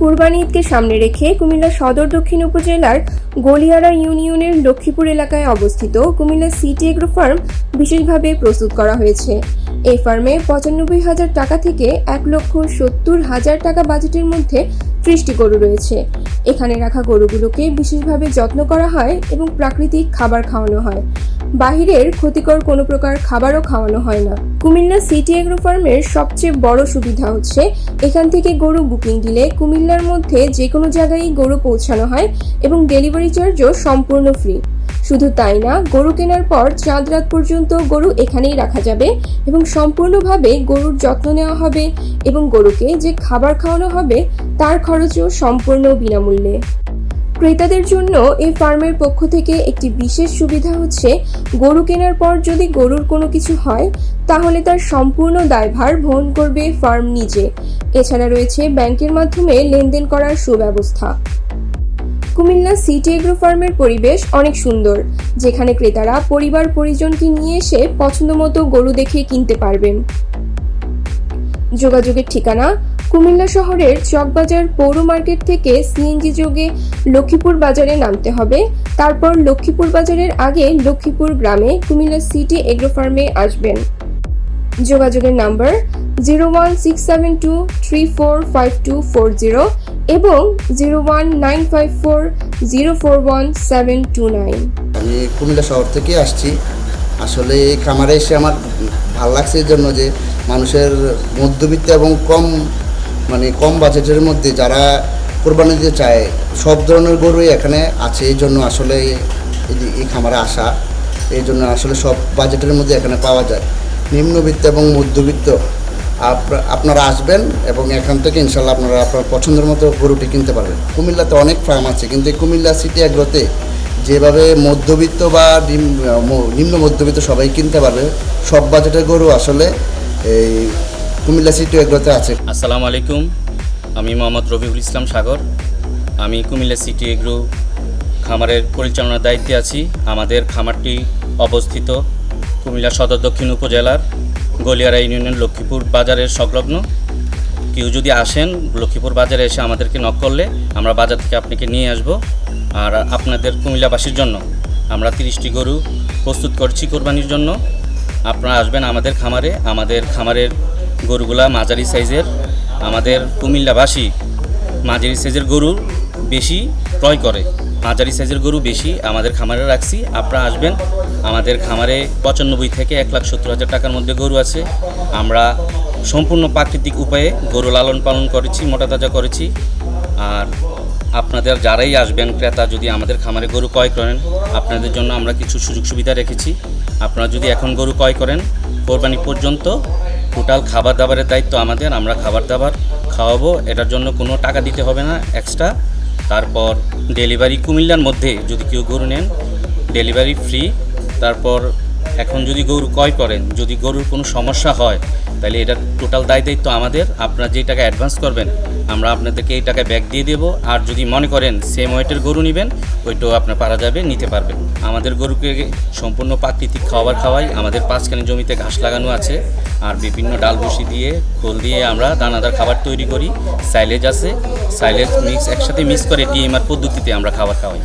কুরবানি ঈদকে সামনে রেখে কুমিল্লা সদর দক্ষিণ উপজেলার গলিয়ারা ইউনিয়নের লক্ষ্মীপুর এলাকায় অবস্থিত কুমিল্লা সিটি এগ্রো ফার্ম বিশেষভাবে প্রস্তুত করা হয়েছে। এই ফার্মে পঁচানব্বই হাজার টাকা থেকে এক লক্ষ সত্তর হাজার টাকা বাজেটের মধ্যে ত্রিশটি গরু রয়েছে। এখানে রাখা গরুগুলোকে বিশেষভাবে যত্ন করা হয় এবং প্রাকৃতিক খাবার খাওয়ানো হয়। বাহিরের ক্ষতিকর কোনো প্রকার খাবারও খাওয়ানো হয় না। কুমিল্লা সিটি এগ্রো ফার্মের সবচেয়ে বড় সুবিধা হচ্ছে, এখান থেকে গরু বুকিং দিলে কুমিল্লার মধ্যে যে কোনো জায়গায় গরু পৌঁছানো হয় এবং ডেলিভারি চার্জও সম্পূর্ণ ফ্রি। শুধু তাই না, গরু কেনার পর চাঁদ রাত পর্যন্ত গরু এখানেই রাখা যাবে এবং সম্পূর্ণভাবে গরুর যত্ন নেওয়া হবে এবং গরুকে যে খাবার খাওয়ানো হবে, তার খরচও সম্পূর্ণ বিনামূল্যে। ক্রেতাদের জন্য এই ফার্মের পক্ষ থেকে একটি বিশেষ সুবিধা হচ্ছে, গরু কেনার পর যদি গরুর কোনো কিছু হয়, তাহলে তার সম্পূর্ণ দায়ভার বহন করবে ফার্ম নিজে। এছাড়া রয়েছে ব্যাংকের মাধ্যমে লেনদেন করার সুব্যবস্থা। কুমিল্লা সিটি এগ্রো ফার্মের পরিবেশ অনেক সুন্দর, যেখানে ক্রেতারা পরিবার পরিজনকে নিয়ে এসে পছন্দমতো গরু দেখে কিনতে পারবেন। যোগাযোগের ঠিকানা কুমিল্লা শহরের চকবাজার পৌর মার্কেট থেকে সিএনজি যোগে লক্ষ্মীপুর বাজারে নামতে হবে। তারপর লক্ষ্মীপুর বাজারের আগে লক্ষ্মীপুর গ্রামে কুমিল্লা সিটি এগ্রো ফার্মে আসবেন। যোগাযোগের number zero one six seven two three four five two four zero এবং zero one nine five four zero four one seven two nine. আমি কুমিল্লা শহর থেকে আসছি। আসলে এই খামারে এসে আমার ভালো লাগছে জন্য যে মানুষের মধ্যবিত্ত এবং কম মানে কম বাজেটের মধ্যে যারা কোরবানি দিতে চায়, সব ধরনের গরুই এখানে আছে। এই জন্য আসলে এই খামারে আসা। এই জন্য আসলে সব বাজেটের মধ্যে এখানে পাওয়া যায়। নিম্নবিত্ত এবং মধ্যবিত্ত আপ- আপনারা আসবেন এবং এখান থেকে ইনশাল্লাহ আপনারা আপনার পছন্দের মতো গরুটি কিনতে পারবেন। কুমিল্লাতে অনেক ফার্ম আছে, কিন্তু এই কুমিল্লা সিটি এগ্রোতে যেভাবে মধ্যবিত্ত বা নিম্ন মধ্যবিত্ত সবাই কিনতে পারবে, সব বাজেটের গরু আসলে এই কুমিল্লা সিটি এগ্রোতে আছে। আসসালামু আলাইকুম, আমি মোহাম্মদ রবিউল ইসলাম সাগর। আমি কুমিল্লা সিটি এগ্রো খামারের পরিচালনার দায়িত্বে আছি। আমাদের খামারটি অবস্থিত কুমিল্লা সদর দক্ষিণ উপজেলার গলিয়ারা ইউনিয়নের লক্ষ্মীপুর বাজারের সংলগ্ন। কেউ যদি আসেন লক্ষ্মীপুর বাজারে এসে আমাদেরকে নক করলে আমরা বাজার থেকে আপনাকে নিয়ে আসব আর আপনাদের কুমিল্লাবাসীর জন্য আমরা তিরিশটি গরু প্রস্তুত করছি কোরবানির জন্য। আপনারা আসবেন আমাদের খামারে। আমাদের খামারের গরুগুলা মাঝারি সাইজের। আমাদের কুমিল্লাবাসী মাঝারি সাইজের গরু বেশি ক্রয় করে। মাঝারি সাইজের গরু বেশি আমাদের খামারে রাখছি। আপনারা আসবেন, আমাদের খামারে পঁচানব্বই থেকে এক লাখ সত্তর হাজার টাকার মধ্যে গরু আছে। আমরা সম্পূর্ণ প্রাকৃতিক উপায়ে গরু লালন পালন করেছি, মোটা তাজা করেছি। আর আপনাদের যারাই আসবেন, ক্রেতা যদি আমাদের খামারে গরু ক্রয় করেন, আপনাদের জন্য আমরা কিছু সুযোগ সুবিধা রেখেছি। আপনারা যদি এখন গরু ক্রয় করেন, কোরবানি পর্যন্ত টোটাল খাবার দাবারের দায়িত্ব আমাদের, আমরা খাবার দাবার খাওয়াবো, এটার জন্য কোনো টাকা দিতে হবে না এক্সট্রা তারপর ডেলিভারি কুমিল্লার মধ্যে যদি কেউ গরু নেন ডেলিভারি ফ্রি তারপর এখন যদি গরু ক্রয় করেন, যদি গরুর কোনো সমস্যা হয়, তাহলে এটার টোটাল দায় দায়িত্ব আমাদের। আপনারা যেই টাকা অ্যাডভান্স করবেন আমরা আপনাদেরকে এই টাকা ব্যাক দিয়ে দেবো। আর যদি মনে করেন সেম ওয়েটের গরু নেবেন, ওইটাও আপনার পারা যাবে, নিতে পারবেন। আমাদের গরুকে সম্পূর্ণ প্রাকৃতিক খাবার খাওয়াই, আমাদের পাঁচখানি জমিতে ঘাস লাগানো আছে। আর বিভিন্ন ডাল ভুসি দিয়ে, খোল দিয়ে আমরা দানাদার খাবার তৈরি করি। সাইলেজ আছে। সাইলেজ মিক্স একসাথে মিক্স করে ডিএমআর পদ্ধতিতে আমরা খাবার খাওয়াই।